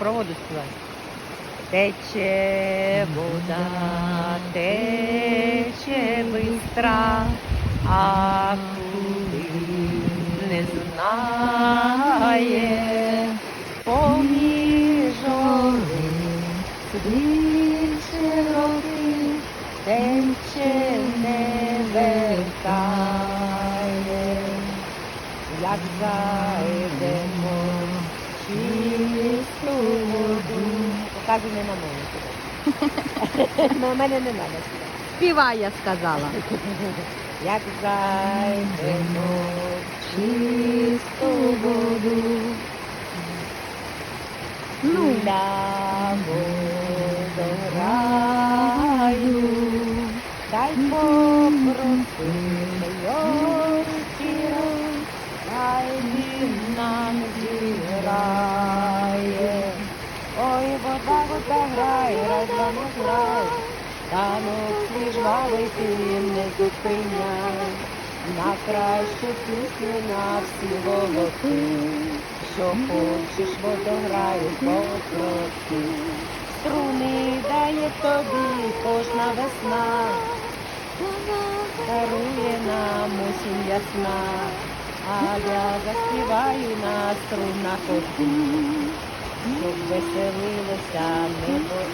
про воду. Тече вода, тече бистра, а куди не знає, поміж світ широкий, тече не вертає, як зайдемо. Показуй не на мене. На мене не треба. Співай, я сказала. Як зайдемо в чисту воду, Ну. Лямо до раю, дай попросимо Вода, вода грає, нас грає, танок свій жвавий ти не зупиняй, на кращу пісню на всі голоси, що хочеш, водограю, попроси. Струни дає тобі кожна весна, дарує нам осінь ясна, а я заспіваю на струнах Progressive, we will stop me for